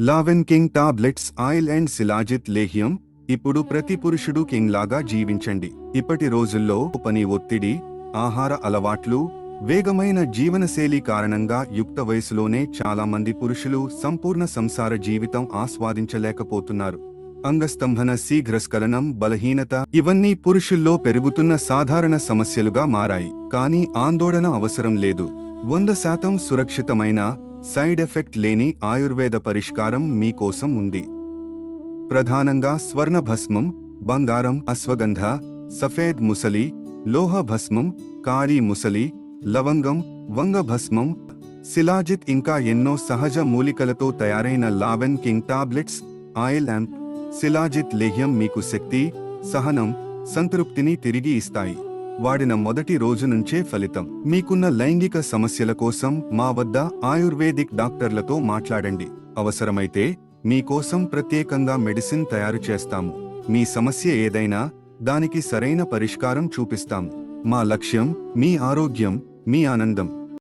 లావెన్ king tablets oil and shilajit లేహ్యం ఇప్పుడు ప్రతి పురుషుడు కింగ్ లాగా జీవించండి. ఇప్పటి రోజుల్లో పని ఒత్తిడి ఆహార అలవాట్లు వేగమైన జీవనశైలి కారణంగా యుక్త వయసులోనే చాలా మంది పురుషులు సంపూర్ణ సంసార జీవితం ఆస్వాదించలేకపోతున్నారు. అంగస్తంభన శీఘ్రస్ఖలనం బలహీనత ఇవన్నీ పురుషుల్లో పెరుగుతున్న సాధారణ సమస్యలుగా మారాయి. కానీ ఆందోళన అవసరం లేదు. వంద శాతం సురక్షితమైన సైడ్ ఎఫెక్ట్ లేని ఆయుర్వేద పరిష్కారం మీకోసం ఉంది. ప్రధానంగా స్వర్ణ భస్మం బంగారం అశ్వగంధ సఫేద్ ముసలి లోహ భస్మం కారీ ముసలి లవంగం వంగ భస్మం శిలాజిత్ ఇంకా ఎన్నో సహజ మూలికలతో తయారైన లావెన్ king tablets oil lamp shilajit లేహ్యం మీకు శక్తి సహనం సంతృప్తిని తిరిగి ఇస్తాయి. వాడిన మొదటి రోజు నుంచే ఫలితం. మీకున్న లైంగిక సమస్యల కోసం మా వద్ద ఆయుర్వేదిక్ డాక్టర్లతో మాట్లాడండి. అవసరమైతే మీకోసం ప్రత్యేకంగా మెడిసిన్ తయారు చేస్తాము. మీ సమస్య ఏదైనా దానికి సరైన పరిష్కారం చూపిస్తాం. మా లక్ష్యం మీ ఆరోగ్యం మీ ఆనందం.